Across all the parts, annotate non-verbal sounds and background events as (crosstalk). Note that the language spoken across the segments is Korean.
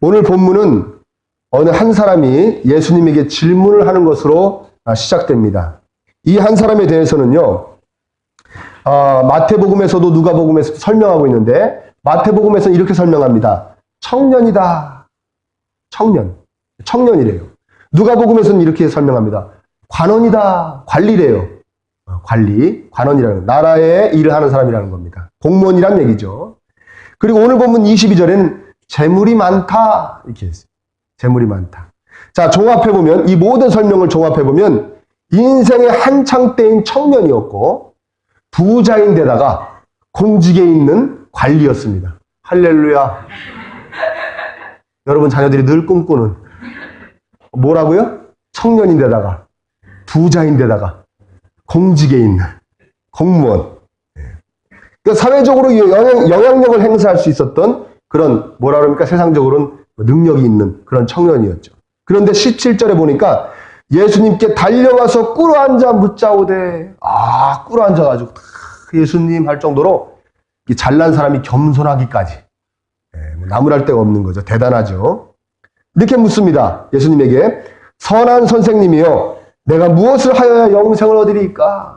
오늘 본문은 어느 한 사람이 예수님에게 질문을 하는 것으로 아, 시작됩니다. 이 한 사람에 대해서는요, 아, 마태복음에서도 누가복음에서도 설명하고 있는데, 마태복음에서는 이렇게 설명합니다. 청년이다. 청년. 청년이래요. 누가복음에서는 이렇게 설명합니다. 관원이다. 관리래요. 어, 관리, 관원이라는 거. 나라의 일을 하는 사람이라는 겁니다. 공무원이란 얘기죠. 그리고 오늘 본문 22절에는 재물이 많다. 이렇게 했어요. 재물이 많다. 자, 종합해보면, 이 모든 설명을 종합해보면, 인생의 한창 때인 청년이었고, 부자인데다가 공직에 있는 관리였습니다. 할렐루야. (laughs) 여러분 자녀들이 늘 꿈꾸는, 뭐라고요? 청년인데다가, 부자인데다가, 공직에 있는 공무원. 그러니까 사회적으로 영향, 영향력을 행사할 수 있었던 그런 뭐라 그럽니까 세상적으로는 능력이 있는 그런 청년이었죠. 그런데 17절에 보니까 예수님께 달려와서 꿇어 앉아 묻자오되 아 꿇어 앉아가지고 탁 예수님 할 정도로 이 잘난 사람이 겸손하기까지 예, 뭐 나무랄 데가 없는 거죠. 대단하죠. 이렇게 묻습니다. 예수님에게 선한 선생님이요 내가 무엇을 하여야 영생을 얻으리까?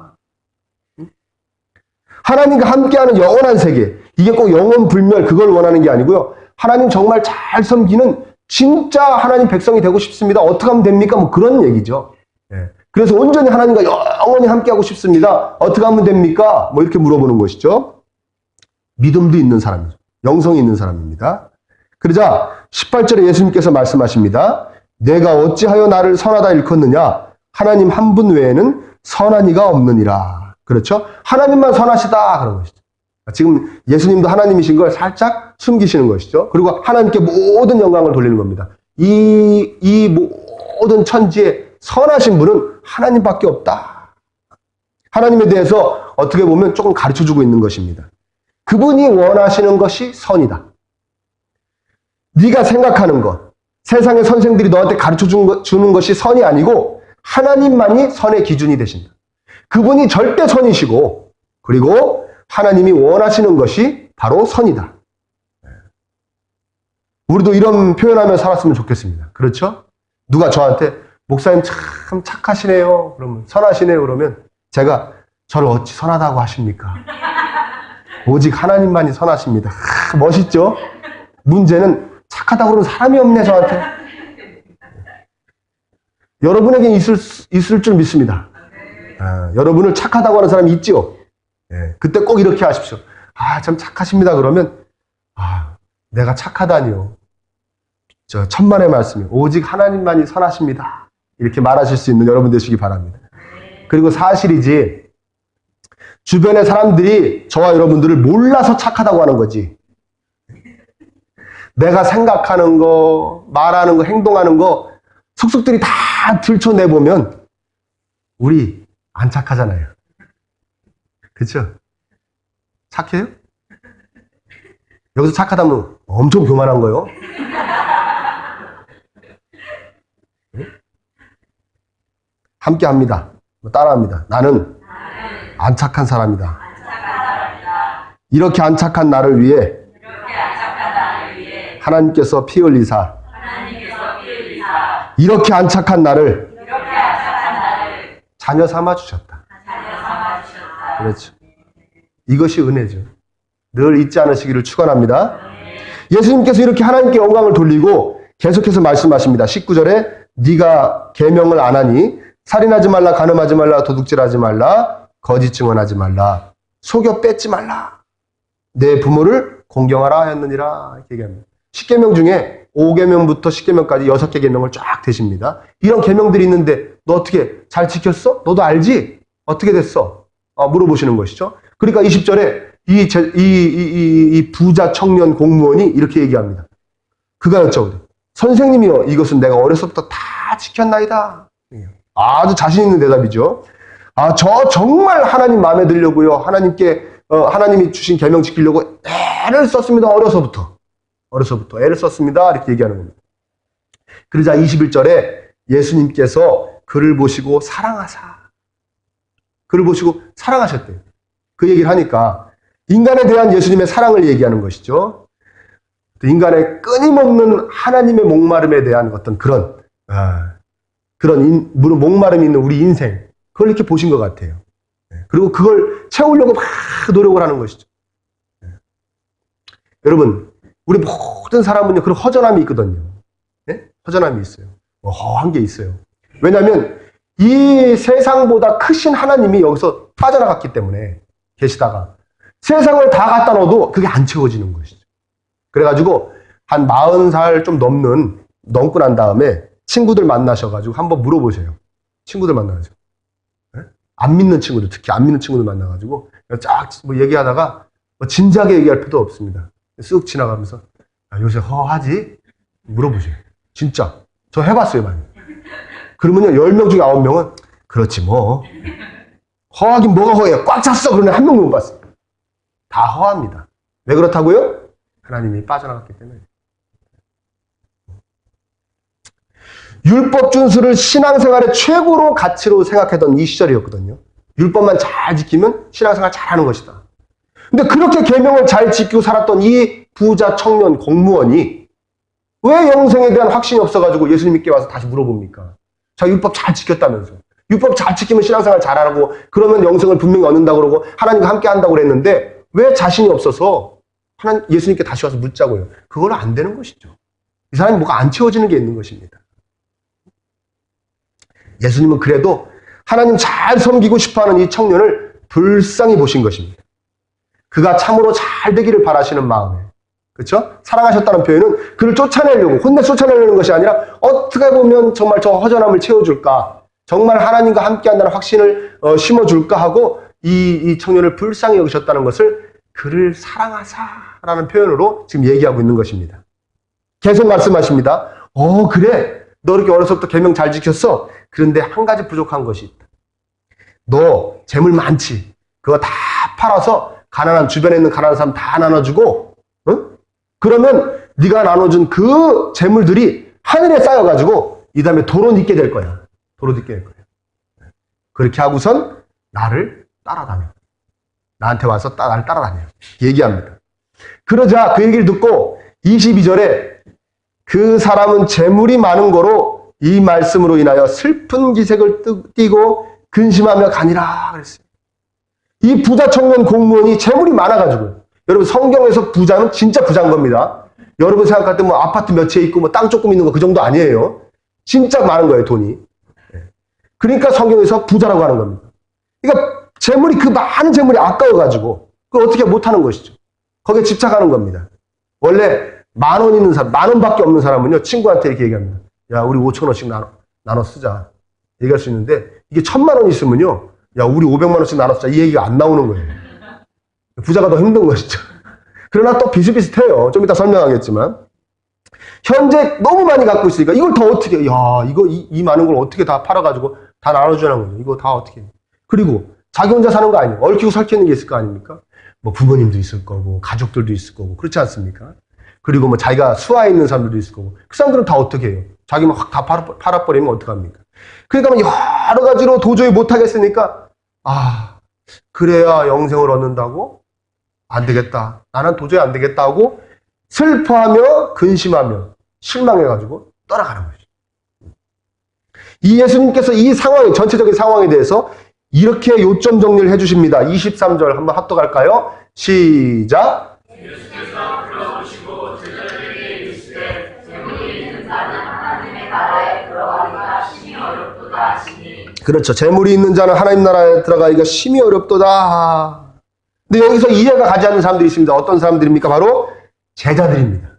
하나님과 함께하는 영원한 세계. 이게 꼭 영원 불멸 그걸 원하는 게 아니고요. 하나님 정말 잘 섬기는 진짜 하나님 백성이 되고 싶습니다. 어떻게 하면 됩니까? 뭐 그런 얘기죠. 예. 그래서 온전히 하나님과 영원히 함께하고 싶습니다. 어떻게 하면 됩니까? 뭐 이렇게 물어보는 것이죠. 믿음도 있는 사람이죠. 영성이 있는 사람입니다. 그러자 18절에 예수님께서 말씀하십니다. 내가 어찌하여 나를 선하다 일컫느냐? 하나님 한 분 외에는 선한 이가 없느니라. 그렇죠? 하나님만 선하시다. 그런 것이죠. 지금 예수님도 하나님이신 걸 살짝 숨기시는 것이죠. 그리고 하나님께 모든 영광을 돌리는 겁니다. 이, 이 모든 천지에 선하신 분은 하나님밖에 없다. 하나님에 대해서 어떻게 보면 조금 가르쳐 주고 있는 것입니다. 그분이 원하시는 것이 선이다. 네가 생각하는 것, 세상의 선생들이 너한테 가르쳐 주는 것이 선이 아니고 하나님만이 선의 기준이 되신다. 그분이 절대 선이시고 그리고 하나님이 원하시는 것이 바로 선이다. 우리도 이런 표현하며 살았으면 좋겠습니다. 그렇죠? 누가 저한테 목사님 참 착하시네요. 그러면 선하시네요. 그러면 제가 저를 어찌 선하다고 하십니까? 오직 하나님만이 선하십니다. 하, 멋있죠? 문제는 착하다고 그러는 사람이 없네 저한테. 여러분에겐 있을, 있을 줄 믿습니다. 아, 여러분을 착하다고 하는 사람이 있지요? 예, 그때 꼭 이렇게 하십시오. 아, 참 착하십니다. 그러면, 아, 내가 착하다니요. 저 천만의 말씀이 오직 하나님만이 선하십니다. 이렇게 말하실 수 있는 여러분 되시기 바랍니다. 그리고 사실이지, 주변의 사람들이 저와 여러분들을 몰라서 착하다고 하는 거지. 내가 생각하는 거, 말하는 거, 행동하는 거, 속속들이 다 들춰내보면, 우리 안 착하잖아요. 그쵸? 착해요? 여기서 착하다면 엄청 교만한 거요. 함께 합니다. 뭐 따라 합니다. 나는 안 착한 사람이다. 이렇게 안 착한 나를 위해 하나님께서 피 흘리사 이렇게 안 착한 나를 자녀 삼아 주셨다. 그렇죠. 이것이 은혜죠. 늘 잊지 않으시기를 축원합니다. 예수님께서 이렇게 하나님께 영광을 돌리고 계속해서 말씀하십니다. 19절에 네가 계명을 안 하니 살인하지 말라, 간음하지 말라, 도둑질하지 말라, 거짓 증언하지 말라, 속여 뺏지 말라. 내 부모를 공경하라 하였느니라 이렇게 얘기합니다. 10계명 중에 5계명부터 10계명까지 6개 계명을 쫙 대십니다. 이런 계명들이 있는데 너 어떻게 잘 지켰어? 너도 알지? 어떻게 됐어? 어, 물어보시는 것이죠. 그러니까 20절에 이, 이, 이, 이, 부자 청년 공무원이 이렇게 얘기합니다. 그가 여쭤보되 선생님이요 이것은 내가 어려서부터 다 지켰나이다. 아주 자신 있는 대답이죠. 아, 저 정말 하나님 마음에 들려고요. 하나님께 어, 하나님이 주신 계명 지키려고 애를 썼습니다. 어려서부터. 어려서부터 애를 썼습니다. 이렇게 얘기하는 겁니다. 그러자 21절에 예수님께서 그를 보시고 사랑하사. 그를 보시고 사랑하셨대요. 그 얘기를 하니까 인간에 대한 예수님의 사랑을 얘기하는 것이죠. 또 인간의 끊임없는 하나님의 목마름에 대한 어떤 그런 아, 그런 목마름이 있는 우리 인생 그걸 이렇게 보신 것 같아요. 네. 그리고 그걸 채우려고 막 노력을 하는 것이죠. 네. 여러분, 우리 모든 사람은요 그런 허전함이 있거든요. 네? 허전함이 있어요. 뭐 허한 게 있어요. 왜냐하면 이 세상보다 크신 하나님이 여기서 빠져나갔기 때문에 계시다가 세상을 다 갖다 넣어도 그게 안 채워지는 것이죠. 그래가지고 한 40살 좀 넘는 넘고 난 다음에 친구들 만나셔가지고 한번 물어보세요. 친구들 만나가지고. 네? 안 믿는 친구들, 특히 안 믿는 친구들 만나가지고 쫙 뭐 얘기하다가 뭐 진지하게 얘기할 필요도 없습니다. 쓱 지나가면서 아, 요새 허하지? 물어보세요. 진짜. 저 해봤어요, 많이. 그러면요, 10명 중에 9명은 그렇지 뭐. 허하긴 뭐가 허해요? 꽉 찼어. 그러면 한 명도 못 봤어요. 다 허합니다. 왜 그렇다고요? 하나님이 빠져나갔기 때문에. 율법 준수를 신앙생활의 최고로 가치로 생각했던 이 시절이었거든요. 율법만 잘 지키면 신앙생활 잘하는 것이다. 근데 그렇게 계명을 잘 지키고 살았던 이 부자 청년 공무원이 왜 영생에 대한 확신이 없어가지고 예수님께 와서 다시 물어봅니까? 자, 율법 잘 지켰다면서. 율법 잘 지키면 신앙생활 잘하고 그러면 영생을 분명히 얻는다고 그러고 하나님과 함께 한다고 그랬는데 왜 자신이 없어서 하나님, 예수님께 다시 와서 묻자고요. 그걸로 안 되는 것이죠. 이 사람이 뭐가 안 채워지는 게 있는 것입니다. 예수님은 그래도 하나님 잘 섬기고 싶어하는 이 청년을 불쌍히 보신 것입니다. 그가 참으로 잘 되기를 바라시는 마음에 그렇죠? 사랑하셨다는 표현은 그를 쫓아내려고 혼내 쫓아내려는 것이 아니라 어떻게 보면 정말 저 허전함을 채워줄까 정말 하나님과 함께한다는 확신을 어, 심어줄까 하고 이, 이 청년을 불쌍히 여기셨다는 것을 그를 사랑하사라는 표현으로 지금 얘기하고 있는 것입니다. 계속 말씀하십니다. 어 그래 너 이렇게 어려서부터 계명 잘 지켰어. 그런데 한 가지 부족한 것이 있다. 너 재물 많지. 그거 다 팔아서 가난한 주변에 있는 가난한 사람 다 나눠주고, 응? 그러면 네가 나눠준 그 재물들이 하늘에 쌓여가지고 이 다음에 도로 있게 될 거야. 도로 있게 될 거야. 그렇게 하고선 나를 따라다녀. 나한테 와서 따, 나를 따라다녀. 얘기합니다. 그러자 그 얘기를 듣고 22절에 그 사람은 재물이 많은 거로 이 말씀으로 인하여 슬픈 기색을 띠고 근심하며 가니라 그랬어요. 이 부자 청년 공무원이 재물이 많아가지고 여러분 성경에서 부자는 진짜 부자인 겁니다. 여러분 생각할 때 뭐 아파트 몇 채 있고 뭐 땅 조금 있는 거 그 정도 아니에요. 진짜 많은 거예요 돈이. 그러니까 성경에서 부자라고 하는 겁니다. 그러니까 재물이 그 많은 재물이 아까워가지고 그 어떻게 못하는 것이죠. 거기에 집착하는 겁니다. 원래 만 원 있는 사람, 만 원밖에 없는 사람은요 친구한테 이렇게 얘기합니다. 야 우리 5천 원씩 나눠, 나눠 쓰자. 얘기할 수 있는데 이게 천만 원 있으면요 야 우리 500만 원씩 나눠 쓰자 이 얘기가 안 나오는 거예요. 부자가 더 힘든 것이죠. 그러나 또 비슷비슷해요. 좀 이따 설명하겠지만 현재 너무 많이 갖고 있으니까 이걸 더 어떻게 야 이거 이, 이 많은 걸 어떻게 다 팔아가지고 다 나눠주라는 거죠. 이거 다 어떻게 그리고 자기 혼자 사는 거 아니에요. 얽히고 설키는 게 있을 거 아닙니까? 뭐 부모님도 있을 거고 가족들도 있을 거고 그렇지 않습니까? 그리고 뭐 자기가 수하에 있는 사람들도 있을 거고 그 사람들은 다 어떻게 해요? 자기만 확 다 팔아버리면 어떡합니까? 그러니까 뭐 여러 가지로 도저히 못하겠으니까 아 그래야 영생을 얻는다고? 안 되겠다. 나는 도저히 안 되겠다 하고 슬퍼하며 근심하며 실망해가지고 떠나가는 거죠. 이 예수님께서 이 상황, 전체적인 상황에 대해서 이렇게 요점 정리를 해주십니다. 23절 한번 합독할까요? 시작. 그렇죠. 재물이 있는 자는 하나님 나라에 들어가기가 심히 어렵도다. 근데 여기서 이해가 가지 않는 사람들이 있습니다. 어떤 사람들입니까? 바로 제자들입니다.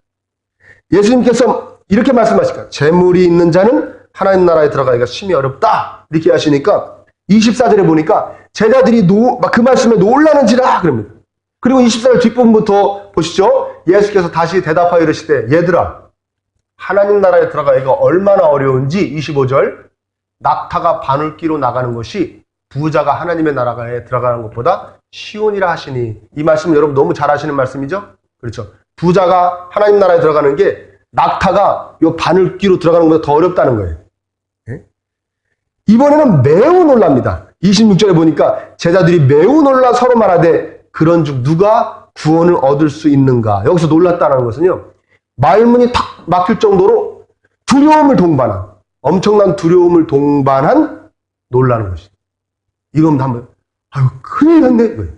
예수님께서 이렇게 말씀하시니까 재물이 있는 자는 하나님 나라에 들어가기가 심히 어렵다. 이렇게 하시니까 24절에 보니까 제자들이 노, 그 말씀에 놀라는지라 그럽니다. 그리고 24절 뒷부분부터 보시죠. 예수께서 다시 대답하여 이르시되 얘들아 하나님 나라에 들어가기가 얼마나 어려운지 25절 낙타가 바늘기로 나가는 것이 부자가 하나님의 나라에 들어가는 것보다 쉬운이라 하시니 이 말씀 여러분 너무 잘 아시는 말씀이죠? 그렇죠. 부자가 하나님 나라에 들어가는 게 낙타가 요 바늘기로 들어가는 것보다 더 어렵다는 거예요. 예? 이번에는 매우 놀랍니다. 26절에 보니까 제자들이 매우 놀라 서로 말하되 그런즉 누가 구원을 얻을 수 있는가? 여기서 놀랐다는 것은요. 말문이 탁 막힐 정도로 두려움을 동반한, 엄청난 두려움을 동반한 놀라는 것이. 이건 한번, 아유, 큰일 났네. 이거예요.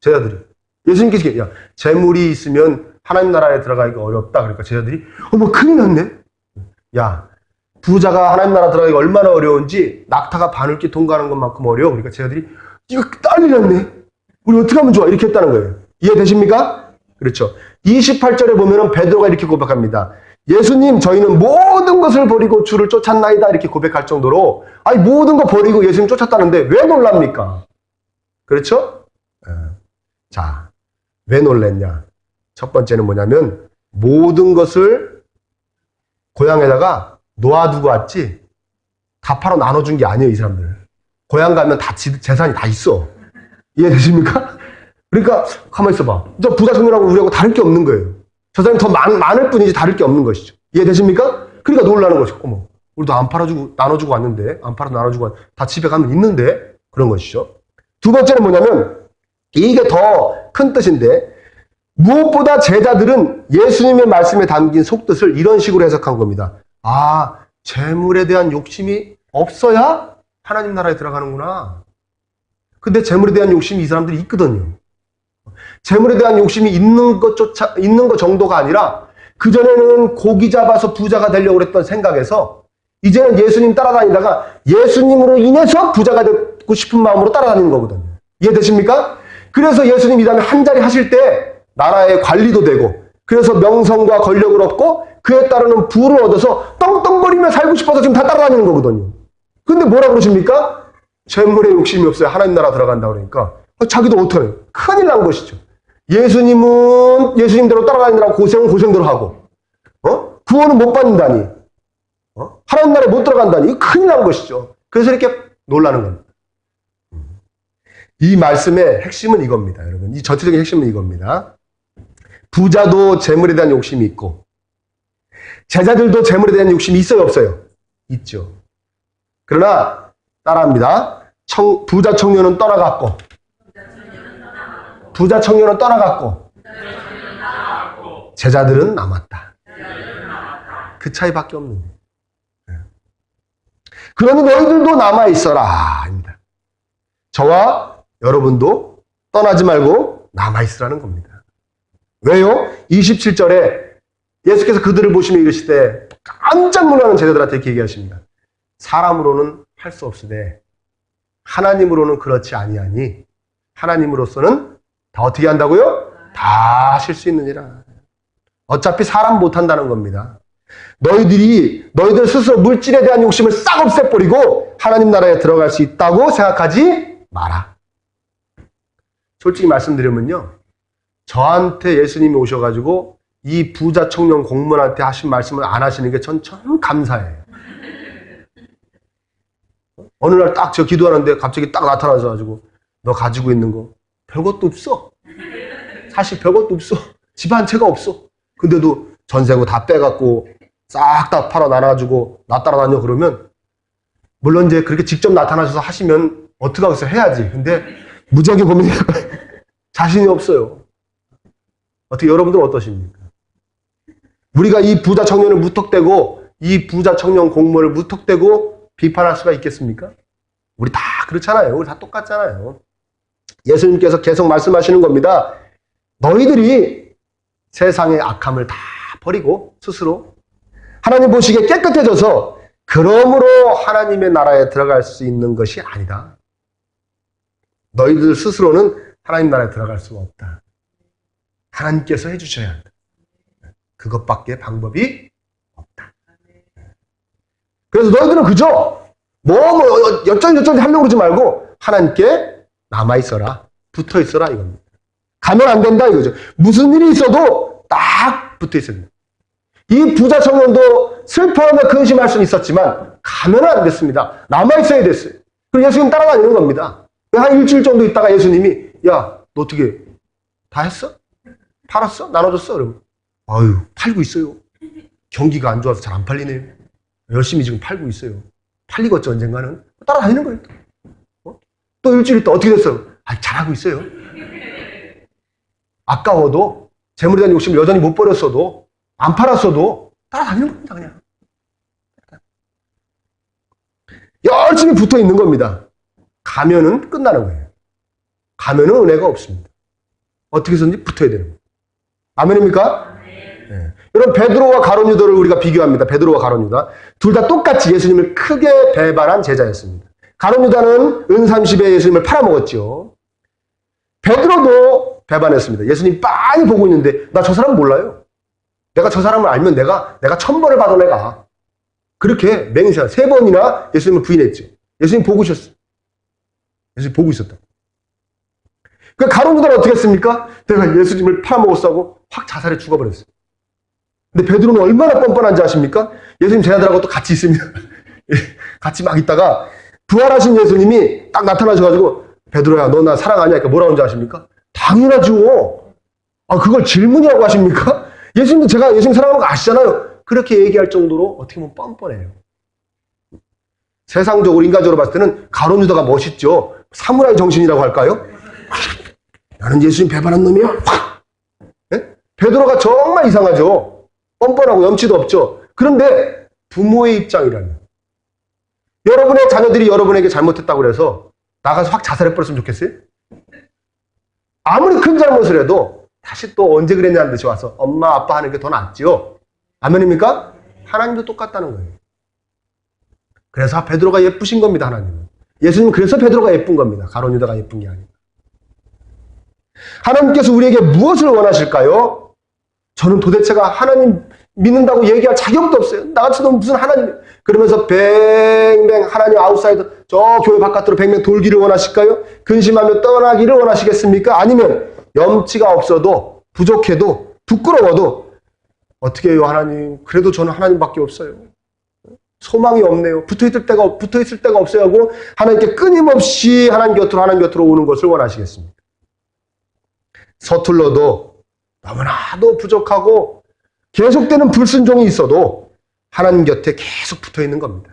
제자들이. 예수님께서, 야, 재물이 있으면 하나님 나라에 들어가기가 어렵다. 그러니까 제자들이, 어머, 큰일 났네. 야, 부자가 하나님 나라 들어가기가 얼마나 어려운지 낙타가 바늘길 통과하는 것만큼 어려워. 그러니까 제자들이, 이거 난리 났네. 우리 어떻게 하면 좋아? 이렇게 했다는 거예요. 이해되십니까? 그렇죠. 28절에 보면은 베드로가 이렇게 고백합니다. 예수님, 저희는 모든 것을 버리고 주를 쫓았나이다. 이렇게 고백할 정도로, 아니, 모든 거 버리고 예수님 쫓았다는데 왜 놀랍니까? 그렇죠? 예. 자, 왜 놀랬냐? 첫 번째는 뭐냐면, 모든 것을 고향에다가 놓아두고 왔지, 다 팔아 나눠준 게 아니에요, 이 사람들. 고향 가면 다 지- 재산이 다 있어. 이해되십니까? 그러니까, 가만히 있어봐. 저 부자 청년하고 우리하고 다를 게 없는 거예요. 저 사람이 더 많, 많을 뿐이지 다를 게 없는 것이죠. 이해되십니까? 그러니까 놀라는 것이죠. 어머, 우리도 안 팔아주고, 나눠주고 왔는데, 안 팔아서 나눠주고 왔, 다 집에 가면 있는데, 그런 것이죠. 두 번째는 뭐냐면, 이게 더 큰 뜻인데, 무엇보다 제자들은 예수님의 말씀에 담긴 속뜻을 이런 식으로 해석한 겁니다. 아, 재물에 대한 욕심이 없어야 하나님 나라에 들어가는구나. 근데 재물에 대한 욕심이 이 사람들이 있거든요. 재물에 대한 욕심이 있는 것조차, 있는 것 정도가 아니라, 그 전에는 고기 잡아서 부자가 되려고 그랬던 생각에서, 이제는 예수님 따라다니다가 예수님으로 인해서 부자가 되고 싶은 마음으로 따라다니는 거거든요. 이해되십니까? 그래서 예수님 이 다음에 한 자리 하실 때 나라의 관리도 되고, 그래서 명성과 권력을 얻고, 그에 따르는 부를 얻어서 떵떵거리며 살고 싶어서 지금 다 따라다니는 거거든요. 근데 뭐라 그러십니까? 재물에 욕심이 없어요. 하나님 나라 들어간다 그러니까. 아, 자기도 어떡해. 큰일 난 것이죠. 예수님은 예수님대로 따라다니느라고 고생은 고생대로 하고, 어? 구원은 못 받는다니, 어? 하나님 나라에 못 들어간다니, 큰일 난 것이죠. 그래서 이렇게 놀라는 겁니다. 이 말씀의 핵심은 이겁니다, 여러분. 이 전체적인 핵심은 이겁니다. 부자도 재물에 대한 욕심이 있고, 제자들도 재물에 대한 욕심이 있어요, 없어요? 있죠. 그러나, 따라합니다. 청, 부자 청년은 떠나갔고, 부자 청년은 떠나갔고, 제자들은 남았다. 그 차이밖에 없는 거예요. 예. 그러니 너희들도 남아 있어라. 입니다. 저와 여러분도 떠나지 말고 남아 있으라는 겁니다. 왜요? 27절에 예수께서 그들을 보시며 이르시되 깜짝 놀라는 제자들한테 이렇게 얘기하십니다. 사람으로는 할 수 없으되 하나님으로는 그렇지 아니하니 하나님으로서는 다 어떻게 한다고요? 다 하실 수 있느니라. 어차피 사람 못한다는 겁니다. 너희들이 너희들 스스로 물질에 대한 욕심을 싹 없애버리고 하나님 나라에 들어갈 수 있다고 생각하지 마라. 솔직히 말씀드리면요. 저한테 예수님이 오셔가지고 이 부자 청년 공무원한테 하신 말씀을 안 하시는 게 전 참 감사해요. 어느 날 딱 저 기도하는데 갑자기 딱 나타나서 가지고 너 가지고 있는 거 별것도 없어. 사실 별것도 없어. 집 한 채가 없어. 근데도 전세고 다 빼갖고 싹 다 팔아 나눠주고 나 따라다녀 그러면 물론 이제 그렇게 직접 나타나셔서 하시면 어떡하겠어요 해야지. 근데 무지하게 보면 (laughs) 자신이 없어요. 어떻게 여러분들은 어떠십니까? 우리가 이 부자 청년을 무턱대고 이 부자 청년 공무원을 무턱대고 비판할 수가 있겠습니까? 우리 다 그렇잖아요. 우리 다 똑같잖아요. 예수님께서 계속 말씀하시는 겁니다. 너희들이 세상의 악함을 다 버리고 스스로 하나님 보시기에 깨끗해져서 그러므로 하나님의 나라에 들어갈 수 있는 것이 아니다. 너희들 스스로는 하나님 나라에 들어갈 수가 없다. 하나님께서 해주셔야 한다. 그것밖에 방법이 없다. 그래서 너희들은 그저 뭐, 뭐, 여전히 하려고 그러지 말고 하나님께 남아 있어라. 붙어 있어라. 이겁니다. 가면 안 된다. 이거죠. 무슨 일이 있어도 딱 붙어 있어야 됩니다. 이 부자 청년도 슬퍼하며 근심할 수는 있었지만 가면 안 됐습니다. 남아 있어야 됐어요. 그리고 예수님 따라다니는 겁니다. 한 일주일 정도 있다가 예수님이 야, 너 어떻게 다 했어? 팔았어? 나눠줬어? 그러면 아유, 팔고 있어요. 경기가 안 좋아서 잘 안 팔리네요. 열심히 지금 팔고 있어요. 팔리겠죠, 언젠가는. 따라다니는 거예요. 어? 또 일주일 있다 어떻게 됐어요? 아, 잘하고 있어요. 아까워도 재물에 대한 욕심을 여전히 못 버렸어도 안 팔았어도 따라다니는 겁니다, 그냥. 열심히 붙어 있는 겁니다. 가면은 끝나는 거예요. 가면은 은혜가 없습니다. 어떻게 해서든지 붙어야 되는 거예요. 아멘입니까? 네. 여러분 베드로와 가론 유다를 우리가 비교합니다. 베드로와 가론 유다 둘 다 똑같이 예수님을 크게 배반한 제자였습니다. 가론 유다는 은삼십에 예수님을 팔아먹었죠. 베드로도 배반했습니다. 예수님 빤히 보고 있는데 나 저 사람 몰라요. 내가 저 사람을 알면 내가 내가 천 번을 받아 내가 그렇게 맹세 세 번이나 예수님을 부인했죠. 예수님 보고 있었어. 예수님 보고 있었다. 그 가론 유다는 어떻게 했습니까? 내가 예수님을 팔아먹었다고 확 자살해 죽어버렸어요. 근데 베드로는 얼마나 뻔뻔한지 아십니까? 예수님 제자들하고 또 같이 있습니다. (laughs) 같이 막 있다가 부활하신 예수님이 딱 나타나셔가지고 베드로야 너 나 사랑하냐? 그러니까 뭐라고 하는지 아십니까? 당연하죠. 아 그걸 질문이라고 하십니까? (laughs) 예수님도 제가 예수님 사랑하는 거 아시잖아요. 그렇게 얘기할 정도로 어떻게 보면 뻔뻔해요. 세상적으로 인간적으로 봤을 때는 가론 유다가 멋있죠. 사무라이 정신이라고 할까요? (laughs) 나는 예수님 배반한 놈이야. 확! (laughs) 예? 베드로가 정말 이상하죠. 뻔뻔하고 염치도 없죠. 그런데 부모의 입장이라면 여러분의 자녀들이 여러분에게 잘못했다고 해서 나가서 확 자살해 버렸으면 좋겠어요? 아무리 큰 잘못을 해도 다시 또 언제 그랬냐는 듯이 와서 엄마 아빠 하는 게 더 낫지요. 아멘입니까? 하나님도 똑같다는 거예요. 그래서 베드로가 예쁘신 겁니다, 하나님은. 예수님 그래서 베드로가 예쁜 겁니다. 가론 유다가 예쁜 게 아니고. 하나님께서 우리에게 무엇을 원하실까요? 저는 도대체가 하나님 믿는다고 얘기할 자격도 없어요. 나같이도 무슨 하나님 그러면서 뱅뱅 하나님 아웃사이더 저 교회 바깥으로 뱅뱅 돌기를 원하실까요? 근심하며 떠나기를 원하시겠습니까? 아니면 염치가 없어도 부족해도 부끄러워도 어떻게 해요 하나님? 그래도 저는 하나님밖에 없어요. 소망이 없네요. 붙어있을 때가 붙어있을 때가 없어요 하고 하나님께 끊임없이 하나님 곁으로 하나님 곁으로 오는 것을 원하시겠습니까? 서툴러도 너무나도 부족하고 계속되는 불순종이 있어도 하나님 곁에 계속 붙어 있는 겁니다.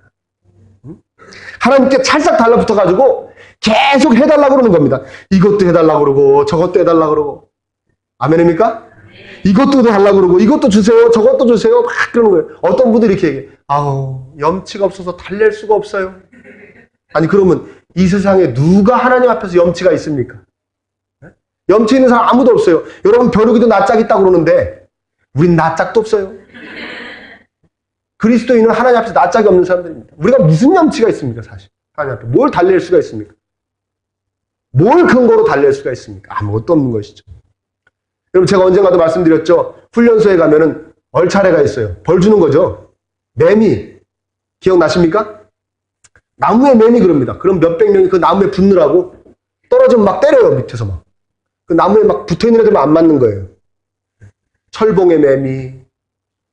하나님께 찰싹 달라붙어 가지고 계속 해달라고 그러는 겁니다. 이것도 해달라고 그러고 저것도 해달라고 그러고 아멘입니까? 이것도 달라고 그러고 이것도 주세요 저것도 주세요 막 그러는 거예요. 어떤 분들이 이렇게 얘기해 아우 염치가 없어서 달랠 수가 없어요. 아니 그러면 이 세상에 누가 하나님 앞에서 염치가 있습니까? 염치 있는 사람 아무도 없어요. 여러분 벼룩이도 낯짝 있다고 그러는데 우린 낯짝도 없어요. 그리스도인은 하나님 앞에서 낯짝이 없는 사람들입니다. 우리가 무슨 염치가 있습니까, 사실? 하나님 앞에. 뭘 달랠 수가 있습니까? 뭘 근거로 달랠 수가 있습니까? 아무것도 없는 것이죠. 여러분, 제가 언젠가도 말씀드렸죠. 훈련소에 가면은 얼차례가 있어요. 벌 주는 거죠. 매미. 기억나십니까? 나무에 매미 그럽니다. 그럼 몇백 명이 그 나무에 붙느라고 떨어지면 막 때려요, 밑에서 막. 그 나무에 막 붙어 있는 애들만 안 맞는 거예요. 철봉의 매미,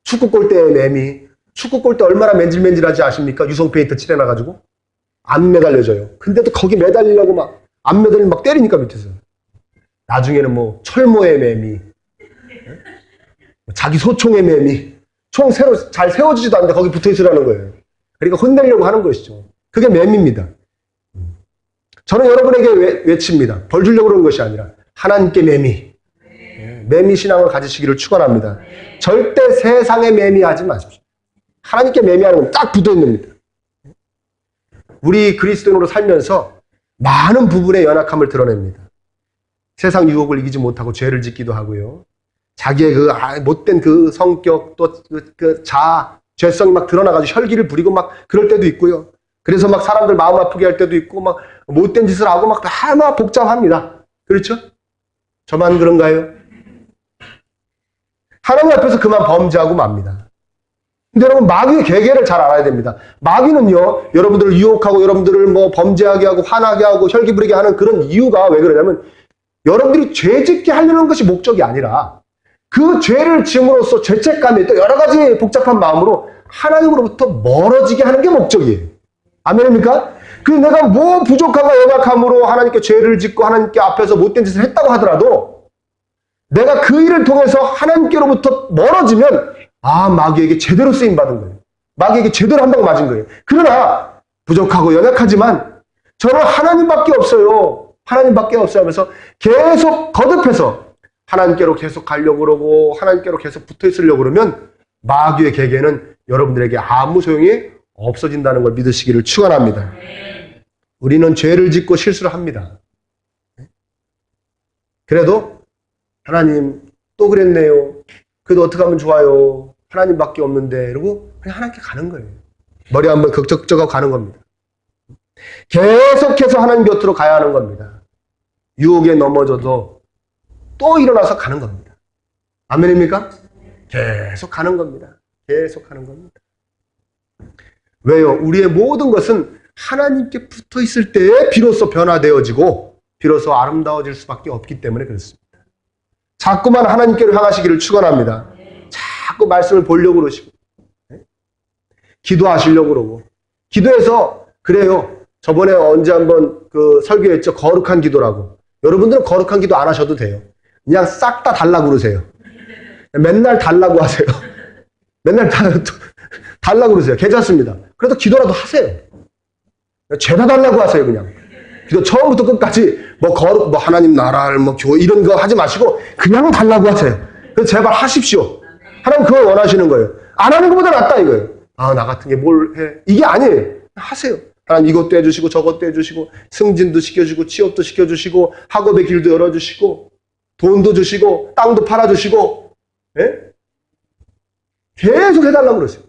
축구 골대의 매미, 축구 골대 얼마나 맨질맨질하지 아십니까? 유성 페인트 칠해놔가지고 안 매달려져요. 근데도 거기 매달리려고 막 안 매달리면 막 때리니까 밑에서. 나중에는 뭐 철모의 매미, 자기 소총의 매미, 총 새로 잘 세워지지도 않는데 거기 붙어 있으라는 거예요. 그러니까 혼내려고 하는 것이죠. 그게 매미입니다. 저는 여러분에게 외, 외칩니다. 벌 주려고 그러는 것이 아니라 하나님께 매미. 매미 신앙을 가지시기를 축원합니다. 절대 세상에 매미하지 마십시오. 하나님께 매미하는 건 딱 붙어 있는 겁니다. 우리 그리스도인으로 살면서 많은 부분의 연약함을 드러냅니다. 세상 유혹을 이기지 못하고 죄를 짓기도 하고요. 자기의 그 아, 못된 그 성격 또그 그 자아, 죄성이 막 드러나가지고 혈기를 부리고 막 그럴 때도 있고요. 그래서 막 사람들 마음 아프게 할 때도 있고 막 못된 짓을 하고 막다 복잡합니다. 그렇죠? 저만 그런가요? 하나님 앞에서 그만 범죄하고 맙니다. 근데 여러분 마귀의 계계를 잘 알아야 됩니다. 마귀는요 여러분들을 유혹하고 여러분들을 뭐 범죄하게 하고 화나게 하고 혈기 부리게 하는 그런 이유가 왜 그러냐면 여러분들이 죄짓게 하려는 것이 목적이 아니라 그 죄를 지음으로써 죄책감이 또 여러 가지 복잡한 마음으로 하나님으로부터 멀어지게 하는 게 목적이에요. 아멘입니까? 그 내가 뭐 부족함과 연약함으로 하나님께 죄를 짓고 하나님께 앞에서 못된 짓을 했다고 하더라도 내가 그 일을 통해서 하나님께로부터 멀어지면 아 마귀에게 제대로 쓰임 받은 거예요. 마귀에게 제대로 한 방 맞은 거예요. 그러나 부족하고 연약하지만 저는 하나님밖에 없어요. 하나님밖에 없어요 하면서 계속 거듭해서 하나님께로 계속 가려고 그러고 하나님께로 계속 붙어 있으려고 그러면 마귀의 계계는 여러분들에게 아무 소용이 없어진다는 걸 믿으시기를 축원합니다. 우리는 죄를 짓고 실수를 합니다. 그래도 하나님 또 그랬네요. 그래도 어떻게 하면 좋아요. 하나님밖에 없는데 이러고 그냥 하나님께 가는 거예요. 머리 한번 극적적하고 가는 겁니다. 계속해서 하나님 곁으로 가야 하는 겁니다. 유혹에 넘어져도 또 일어나서 가는 겁니다. 아멘입니까? 계속 가는 겁니다. 계속 가는 겁니다. 왜요? 우리의 모든 것은 하나님께 붙어 있을 때에 비로소 변화되어지고 비로소 아름다워질 수밖에 없기 때문에 그렇습니다. 자꾸만 하나님께로 향하시기를 축원합니다. 자꾸 말씀을 보려고 그러시고 네? 기도하시려고 그러고 기도해서 그래요. 저번에 언제 한번 그 설교했죠. 거룩한 기도라고. 여러분들은 거룩한 기도 안 하셔도 돼요. 그냥 싹 다 달라고 그러세요. 맨날 달라고 하세요. (laughs) 맨날 다, (laughs) 달라고 그러세요. 괜찮습니다. 그래도 기도라도 하세요. 죄다 달라고 하세요, 그냥. 기도 처음부터 끝까지 뭐 거룩, 뭐 하나님 나라를 뭐 교회 이런 거 하지 마시고 그냥 달라고 하세요. 그래서 제발 하십시오. 하나님 그걸 원하시는 거예요. 안 하는 것보다 낫다 이거예요. 아, 나 같은 게 뭘 해. 이게 아니에요. 하세요. 하나님 이것도 해주시고 저것도 해주시고 승진도 시켜주고 취업도 시켜주시고 학업의 길도 열어주시고 돈도 주시고 땅도 팔아주시고 예? 계속 해달라고 그러세요.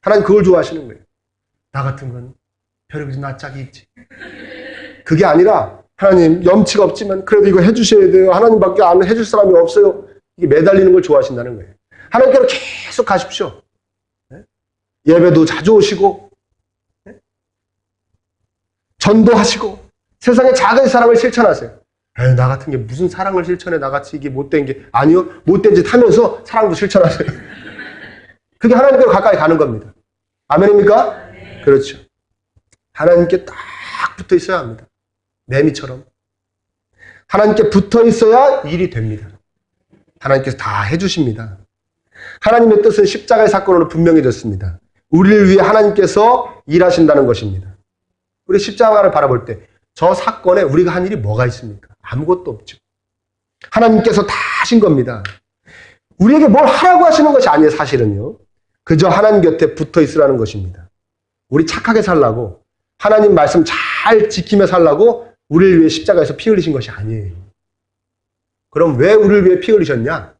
하나님 그걸 좋아하시는 거예요. 나 같은 건 별의별 낯짝이 있지. 그게 아니라 하나님 염치가 없지만 그래도 이거 해주셔야 돼요. 하나님밖에 안 해줄 사람이 없어요. 이게 매달리는 걸 좋아하신다는 거예요. 하나님께로 계속 가십시오. 예? 예배도 자주 오시고 예? 전도하시고 세상의 작은 사랑을 실천하세요. 에이, 나 같은 게 무슨 사랑을 실천해 나같이 이게 못된 게 아니요 못된 짓 하면서 사랑도 실천하세요. (laughs) 그게 하나님께로 가까이 가는 겁니다. 아멘입니까? 그렇죠. 하나님께 딱 붙어 있어야 합니다. 매미처럼. 하나님께 붙어 있어야 일이 됩니다. 하나님께서 다 해주십니다. 하나님의 뜻은 십자가의 사건으로 분명해졌습니다. 우리를 위해 하나님께서 일하신다는 것입니다. 우리 십자가를 바라볼 때 저 사건에 우리가 한 일이 뭐가 있습니까? 아무것도 없죠. 하나님께서 다 하신 겁니다. 우리에게 뭘 하라고 하시는 것이 아니에요, 사실은요. 그저 하나님 곁에 붙어 있으라는 것입니다. 우리 착하게 살라고, 하나님 말씀 잘 지키며 살라고 우리를 위해 십자가에서 피 흘리신 것이 아니에요. 그럼 왜 우리를 위해 피 흘리셨냐?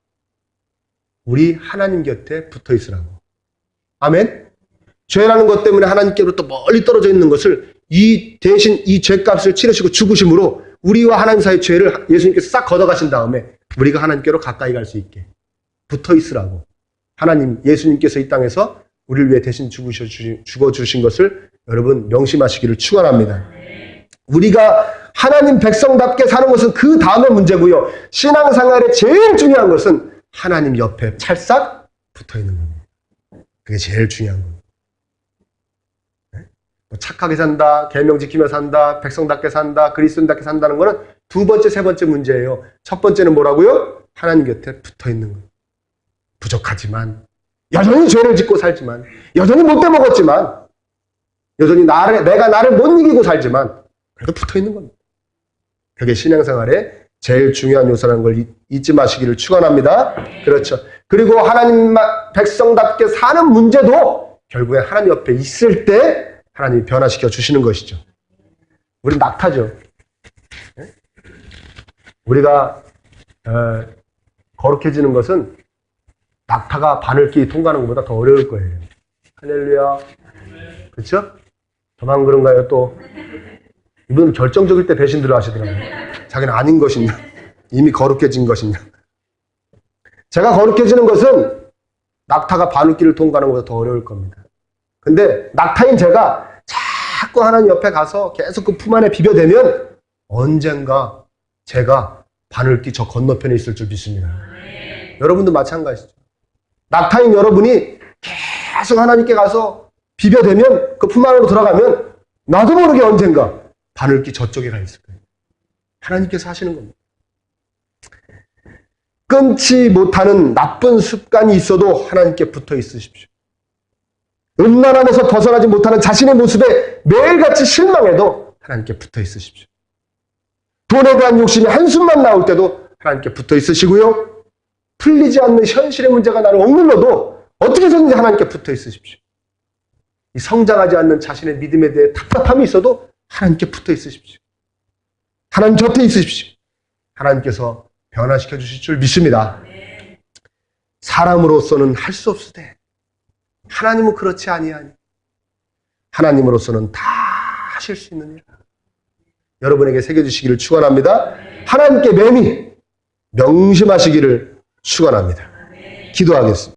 우리 하나님 곁에 붙어 있으라고. 아멘? 죄라는 것 때문에 하나님께로부터 멀리 떨어져 있는 것을 이 대신 이 죄값을 치르시고 죽으심으로 우리와 하나님 사이의 죄를 예수님께서 싹 걷어가신 다음에 우리가 하나님께로 가까이 갈 수 있게 붙어 있으라고. 하나님, 예수님께서 이 땅에서 우리를 위해 대신 죽으셔 주신, 죽어 주신 것을 여러분 명심하시기를 축원합니다. 우리가 하나님 백성답게 사는 것은 그 다음의 문제고요. 신앙생활의 제일 중요한 것은 하나님 옆에 찰싹 붙어 있는 겁니다. 그게 제일 중요한 겁니다. 네? 뭐 착하게 산다, 계명 지키며 산다, 백성답게 산다, 그리스도인답게 산다는 것은 두 번째, 세 번째 문제예요. 첫 번째는 뭐라고요? 하나님 곁에 붙어 있는 것. 부족하지만 여전히 죄를 짓고 살지만 여전히 못돼 먹었지만 여전히 나를 내가 나를 못 이기고 살지만 그래도 붙어 있는 겁니다. 그게 신앙생활의 제일 중요한 요소라는 걸 잊지 마시기를 축원합니다. 그렇죠. 그리고 하나님 백성답게 사는 문제도 결국에 하나님 옆에 있을 때 하나님이 변화시켜 주시는 것이죠. 우리 낙타죠. 네? 우리가 어, 거룩해지는 것은 낙타가 바늘길 통과하는 것보다 더 어려울 거예요. 할렐루야. 그렇죠? 저만 그런가요? 또 이분은 결정적일 때 배신 들어 하시더라고요. (laughs) 자기는 아닌 것이냐? 이미 거룩해진 것이냐? 제가 거룩해지는 것은 낙타가 바늘길을 통과하는 것보다 더 어려울 겁니다. 근데 낙타인 제가 자꾸 하나님 옆에 가서 계속 그 품 안에 비벼대면 언젠가 제가 바늘길 저 건너편에 있을 줄 믿습니다. 여러분도 마찬가지죠. 낙타인 여러분이 계속 하나님께 가서 비벼대면 그 품 안으로 들어가면 나도 모르게 언젠가 바늘길 저쪽에 가 있을 거예요. 하나님께서 하시는 겁니다. 끊지 못하는 나쁜 습관이 있어도 하나님께 붙어 있으십시오. 음란함에서 벗어나지 못하는 자신의 모습에 매일같이 실망해도 하나님께 붙어 있으십시오. 돈에 대한 욕심이 한숨만 나올 때도 하나님께 붙어 있으시고요. 풀리지 않는 현실의 문제가 나를 억눌러도 어떻게 해서든지 하나님께 붙어 있으십시오. 이 성장하지 않는 자신의 믿음에 대해 답답함이 있어도 하나님께 붙어 있으십시오. 하나님 곁에 있으십시오. 하나님께서 변화시켜 주실 줄 믿습니다. 사람으로서는 할 수 없으되 하나님은 그렇지 아니하니 하나님으로서는 다 하실 수 있느니라. 여러분에게 새겨 주시기를 축원합니다. 하나님께 매미 명심하시기를 축원합니다. 기도하겠습니다.